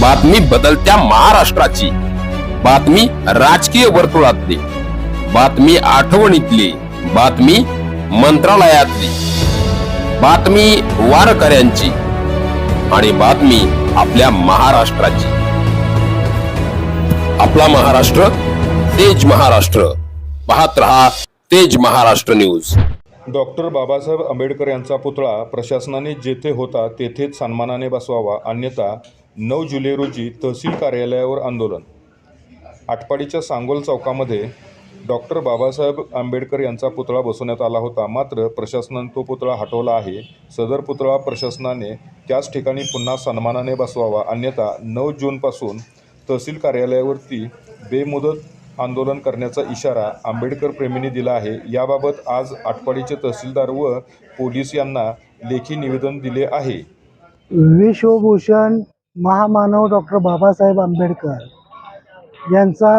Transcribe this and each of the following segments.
बातमी बदलत्या महाराष्ट्राची. बातमी राजकीय वर्तुळातली. बातमी आठवणीतली. बातमी मंत्रालयातली. बातमी वारकऱ्यांची. आणि बातमी आपल्या महाराष्ट्राची. आपला महाराष्ट्र तेज महाराष्ट्र. पाहत रहा तेज महाराष्ट्र न्यूज. डॉक्टर बाबासाहेब आंबेडकर यांचा पुतळा प्रशासनाने जेथे होता तेथेच सन्मानाने बसवावा अन्यथा नऊ जुलै रोजी तहसील कार्यालयावर आंदोलन. आटपाडीच्या सांगोल चौकामध्ये डॉक्टर बाबासाहेब आंबेडकर यांचा पुतळा बसवण्यात आला होता. मात्र प्रशासनाने तो पुतळा हटवला आहे. सदर पुतळा प्रशासनाने त्याच ठिकाणी पुन्हा सन्मानाने बसवावा. अन्यथा नऊ जूनपासून तहसील कार्यालयावरती बेमुदत आंदोलन करण्याचा इशारा आंबेडकर प्रेमींनी दिला आहे. याबाबत आज आटपाडीचे तहसीलदार व पोलीस यांना लेखी निवेदन दिले आहे. विश्वभूषण महामानव डॉक्टर बाबासाहेब आंबेडकर यांचा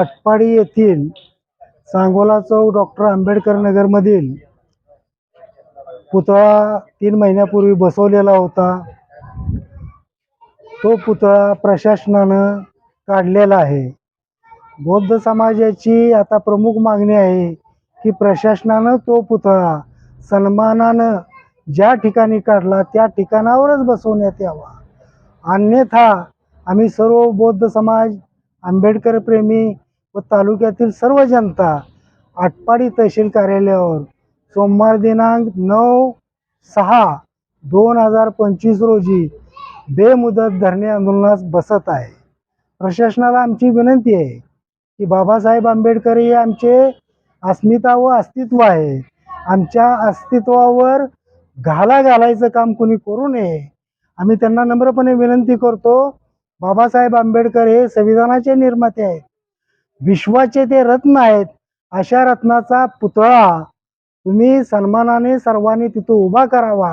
आटपाडी येथील सांगोला चौक डॉक्टर आंबेडकर नगरमधील पुतळा तीन महिन्यापूर्वी बसवलेला होता. तो पुतळा प्रशासनानं काढलेला आहे. बौद्ध समाजाची आता प्रमुख मागणी आहे की प्रशासनानं तो पुतळा सन्मानानं ज्या ठिकाणी काढला त्या ठिकाणावरच बसवण्यात यावा. अन्यथा आम्ही सर्व बौद्ध समाज आंबेडकर प्रेमी व तालुक्यातील सर्व जनता आटपाडी तहसील कार्यालयावर सोमवार दिनांक नऊ सहा दोन हजार पंचवीस रोजी बेमुदत धरणे आंदोलनास बसत आहे. प्रशासनाला आमची विनंती आहे की बाबासाहेब आंबेडकर हे आमचे अस्मिता व अस्तित्व आहे. आमच्या अस्तित्वावर घाला घालायचं काम कोणी करू नये. आम्ही त्यांना नम्रपणे विनंती करतो बाबासाहेब आंबेडकर हे संविधानाचे निर्माते आहेत. विश्वाचे ते रत्न आहेत. अशा रत्नाचा पुतळा तुम्ही सन्मानाने सर्वांनी तिथं उभा करावा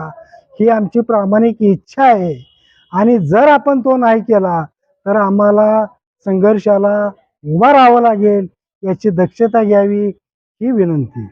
ही आमची प्रामाणिक इच्छा आहे. आणि जर आपण तो नाही केला तर आम्हाला संघर्षाला उभा राहावं लागेल याची दक्षता घ्यावी ही विनंती.